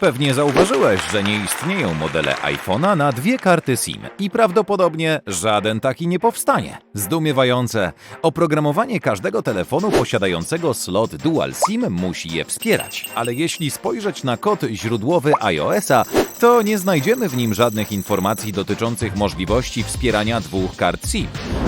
Pewnie zauważyłeś, że nie istnieją modele iPhone'a na dwie karty SIM i prawdopodobnie żaden taki nie powstanie. Zdumiewające. Oprogramowanie każdego telefonu posiadającego slot Dual SIM musi je wspierać, ale jeśli spojrzeć na kod źródłowy iOS-a, to nie znajdziemy w nim żadnych informacji dotyczących możliwości wspierania dwóch kart SIM.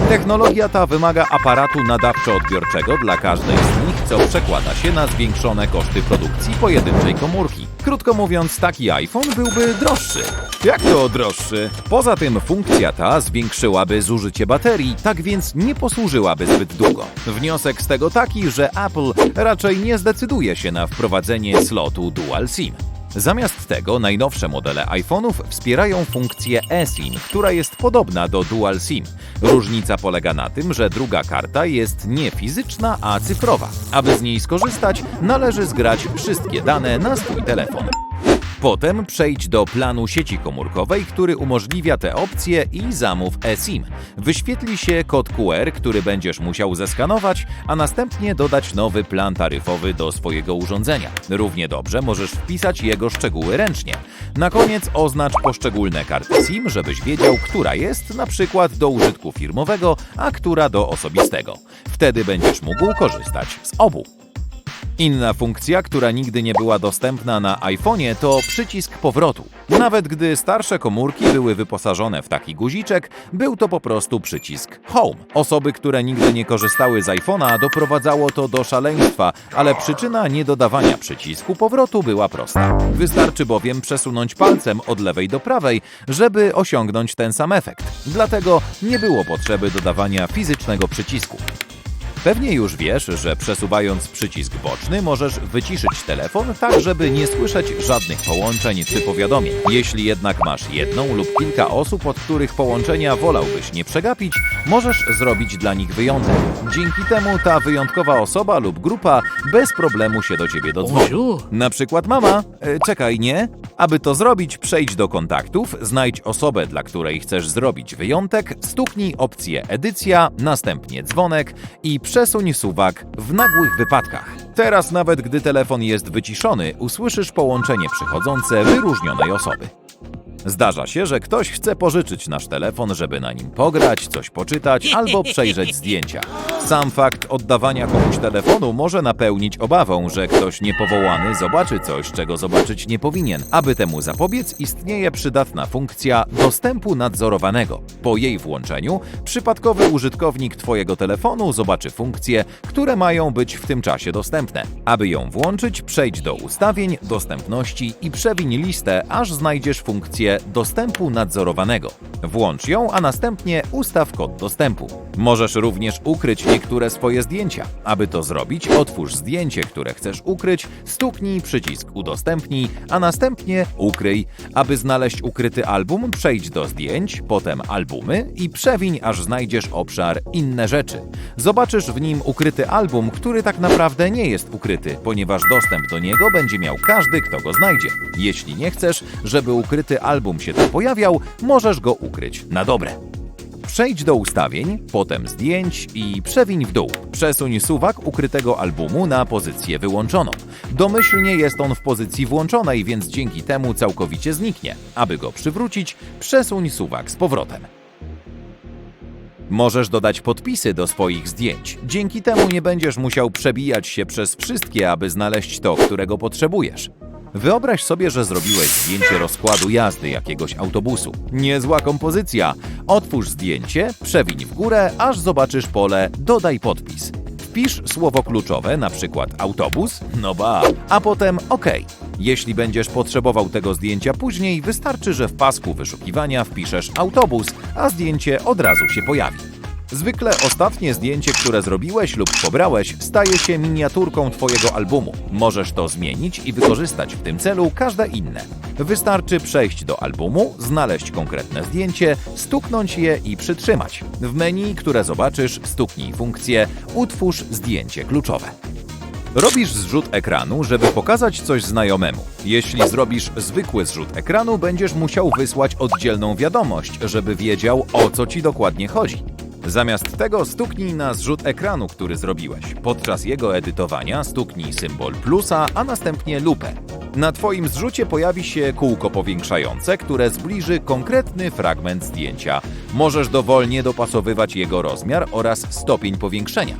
Technologia ta wymaga aparatu nadawczo-odbiorczego dla każdej z nich, co przekłada się na zwiększone koszty produkcji pojedynczej komórki. Krótko mówiąc, taki iPhone byłby droższy. Jak to droższy? Poza tym funkcja ta zwiększyłaby zużycie baterii, tak więc nie posłużyłaby zbyt długo. Wniosek z tego taki, że Apple raczej nie zdecyduje się na wprowadzenie slotu Dual SIM. Zamiast tego najnowsze modele iPhone'ów wspierają funkcję eSIM, która jest podobna do Dual SIM. Różnica polega na tym, że druga karta jest nie fizyczna, a cyfrowa. Aby z niej skorzystać, należy zgrać wszystkie dane na swój telefon. Potem przejdź do planu sieci komórkowej, który umożliwia te opcje i zamów eSIM. Wyświetli się kod QR, który będziesz musiał zeskanować, a następnie dodać nowy plan taryfowy do swojego urządzenia. Równie dobrze możesz wpisać jego szczegóły ręcznie. Na koniec oznacz poszczególne karty SIM, żebyś wiedział, która jest na przykład do użytku firmowego, a która do osobistego. Wtedy będziesz mógł korzystać z obu. Inna funkcja, która nigdy nie była dostępna na iPhone'ie, to przycisk powrotu. Nawet gdy starsze komórki były wyposażone w taki guziczek, był to po prostu przycisk Home. Osoby, które nigdy nie korzystały z iPhone'a, doprowadzało to do szaleństwa, ale przyczyna niedodawania przycisku powrotu była prosta. Wystarczy bowiem przesunąć palcem od lewej do prawej, żeby osiągnąć ten sam efekt. Dlatego nie było potrzeby dodawania fizycznego przycisku. Pewnie już wiesz, że przesuwając przycisk boczny możesz wyciszyć telefon tak, żeby nie słyszeć żadnych połączeń czy powiadomień. Jeśli jednak masz jedną lub kilka osób, od których połączenia wolałbyś nie przegapić, możesz zrobić dla nich wyjątek. Dzięki temu ta wyjątkowa osoba lub grupa bez problemu się do ciebie dodzwoni. Na przykład mama. E, czekaj, nie? Aby to zrobić, przejdź do kontaktów, znajdź osobę, dla której chcesz zrobić wyjątek, stuknij opcję edycja, następnie dzwonek i przesuń suwak w nagłych wypadkach. Teraz nawet gdy telefon jest wyciszony, usłyszysz połączenie przychodzące wyróżnionej osoby. Zdarza się, że ktoś chce pożyczyć nasz telefon, żeby na nim pograć, coś poczytać albo przejrzeć zdjęcia. Sam fakt oddawania komuś telefonu może napełnić obawą, że ktoś niepowołany zobaczy coś, czego zobaczyć nie powinien. Aby temu zapobiec, istnieje przydatna funkcja dostępu nadzorowanego. Po jej włączeniu przypadkowy użytkownik Twojego telefonu zobaczy funkcje, które mają być w tym czasie dostępne. Aby ją włączyć, przejdź do ustawień, dostępności i przewiń listę, aż znajdziesz funkcję dostępu nadzorowanego. Włącz ją, a następnie ustaw kod dostępu. Możesz również ukryć niektóre swoje zdjęcia. Aby to zrobić, otwórz zdjęcie, które chcesz ukryć, stuknij przycisk udostępnij, a następnie ukryj. Aby znaleźć ukryty album, przejdź do zdjęć, potem albumy i przewiń, aż znajdziesz obszar inne rzeczy. Zobaczysz w nim ukryty album, który tak naprawdę nie jest ukryty, ponieważ dostęp do niego będzie miał każdy, kto go znajdzie. Jeśli nie chcesz, żeby ukryty album się tam pojawiał, możesz go ukryć na dobre. Przejdź do ustawień, potem zdjęć i przewiń w dół. Przesuń suwak ukrytego albumu na pozycję wyłączoną. Domyślnie jest on w pozycji włączonej, więc dzięki temu całkowicie zniknie. Aby go przywrócić, przesuń suwak z powrotem. Możesz dodać podpisy do swoich zdjęć. Dzięki temu nie będziesz musiał przebijać się przez wszystkie, aby znaleźć to, którego potrzebujesz. Wyobraź sobie, że zrobiłeś zdjęcie rozkładu jazdy jakiegoś autobusu. Niezła kompozycja. Otwórz zdjęcie, przewiń w górę, aż zobaczysz pole Dodaj podpis. Wpisz słowo kluczowe, na przykład autobus, no ba, a potem OK. Jeśli będziesz potrzebował tego zdjęcia później, wystarczy, że w pasku wyszukiwania wpiszesz autobus, a zdjęcie od razu się pojawi. Zwykle ostatnie zdjęcie, które zrobiłeś lub pobrałeś, staje się miniaturką Twojego albumu. Możesz to zmienić i wykorzystać w tym celu każde inne. Wystarczy przejść do albumu, znaleźć konkretne zdjęcie, stuknąć je i przytrzymać. W menu, które zobaczysz, stuknij funkcję Utwórz zdjęcie kluczowe. Robisz zrzut ekranu, żeby pokazać coś znajomemu. Jeśli zrobisz zwykły zrzut ekranu, będziesz musiał wysłać oddzielną wiadomość, żeby wiedział o co ci dokładnie chodzi. Zamiast tego stuknij na zrzut ekranu, który zrobiłeś. Podczas jego edytowania stuknij symbol plusa, a następnie lupę. Na Twoim zrzucie pojawi się kółko powiększające, które zbliży konkretny fragment zdjęcia. Możesz dowolnie dopasowywać jego rozmiar oraz stopień powiększenia.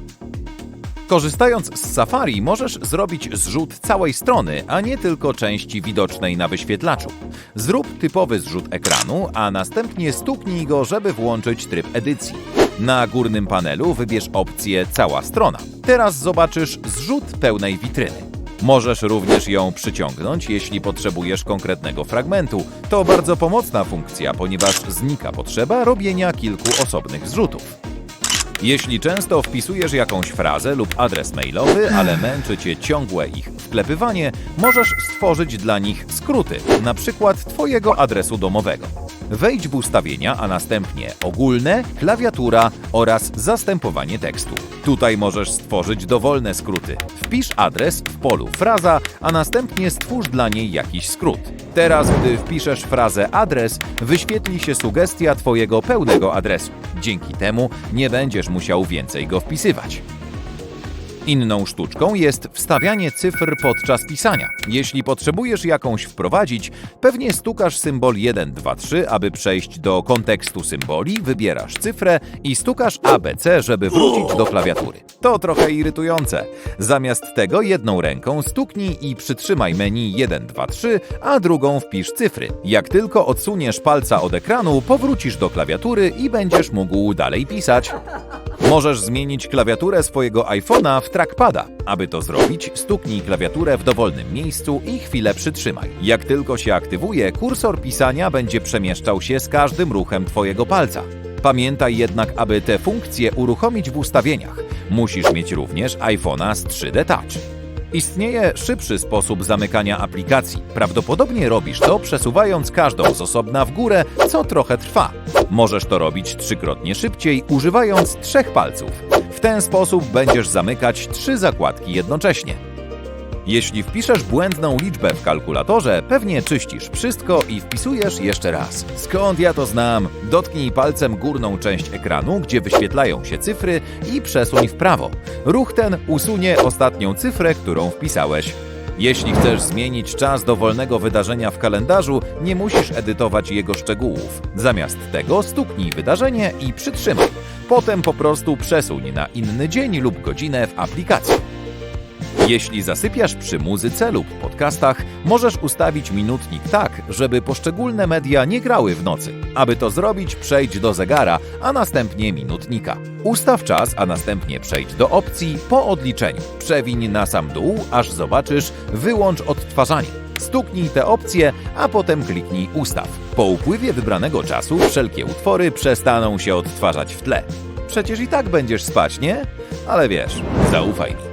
Korzystając z Safari możesz zrobić zrzut całej strony, a nie tylko części widocznej na wyświetlaczu. Zrób typowy zrzut ekranu, a następnie stuknij go, żeby włączyć tryb edycji. Na górnym panelu wybierz opcję Cała strona. Teraz zobaczysz zrzut pełnej witryny. Możesz również ją przyciągnąć, jeśli potrzebujesz konkretnego fragmentu. To bardzo pomocna funkcja, ponieważ znika potrzeba robienia kilku osobnych zrzutów. Jeśli często wpisujesz jakąś frazę lub adres mailowy, ale męczy Cię ciągłe ich wklepywanie, możesz stworzyć dla nich skróty, na przykład Twojego adresu domowego. Wejdź w ustawienia, a następnie ogólne, klawiatura oraz zastępowanie tekstu. Tutaj możesz stworzyć dowolne skróty. Wpisz adres w polu fraza, a następnie stwórz dla niej jakiś skrót. Teraz, gdy wpiszesz frazę adres, wyświetli się sugestia Twojego pełnego adresu. Dzięki temu nie będziesz musiał więcej go wpisywać. Inną sztuczką jest wstawianie cyfr podczas pisania. Jeśli potrzebujesz jakąś wprowadzić, pewnie stukasz symbol 1, 2, 3, aby przejść do kontekstu symboli, wybierasz cyfrę i stukasz ABC, żeby wrócić do klawiatury. To trochę irytujące. Zamiast tego jedną ręką stuknij i przytrzymaj menu 1, 2, 3, a drugą wpisz cyfry. Jak tylko odsuniesz palca od ekranu, powrócisz do klawiatury i będziesz mógł dalej pisać. Możesz zmienić klawiaturę swojego iPhone'a w trackpada. Aby to zrobić, stuknij klawiaturę w dowolnym miejscu i chwilę przytrzymaj. Jak tylko się aktywuje, kursor pisania będzie przemieszczał się z każdym ruchem Twojego palca. Pamiętaj jednak, aby te funkcje uruchomić w ustawieniach. Musisz mieć również iPhone'a z 3D Touch. Istnieje szybszy sposób zamykania aplikacji. Prawdopodobnie robisz to przesuwając każdą z osobna w górę, co trochę trwa. Możesz to robić trzykrotnie szybciej, używając trzech palców. W ten sposób będziesz zamykać trzy zakładki jednocześnie. Jeśli wpiszesz błędną liczbę w kalkulatorze, pewnie czyścisz wszystko i wpisujesz jeszcze raz. Skąd ja to znam? Dotknij palcem górną część ekranu, gdzie wyświetlają się cyfry i przesuń w prawo. Ruch ten usunie ostatnią cyfrę, którą wpisałeś. Jeśli chcesz zmienić czas dowolnego wydarzenia w kalendarzu, nie musisz edytować jego szczegółów. Zamiast tego stuknij wydarzenie i przytrzymaj. Potem po prostu przesuń na inny dzień lub godzinę w aplikacji. Jeśli zasypiasz przy muzyce lub podcastach, możesz ustawić minutnik tak, żeby poszczególne media nie grały w nocy. Aby to zrobić, przejdź do zegara, a następnie minutnika. Ustaw czas, a następnie przejdź do opcji po odliczeniu. Przewiń na sam dół, aż zobaczysz wyłącz odtwarzanie. Stuknij te opcje, a potem kliknij ustaw. Po upływie wybranego czasu wszelkie utwory przestaną się odtwarzać w tle. Przecież i tak będziesz spać, nie? Ale wiesz, zaufaj mi.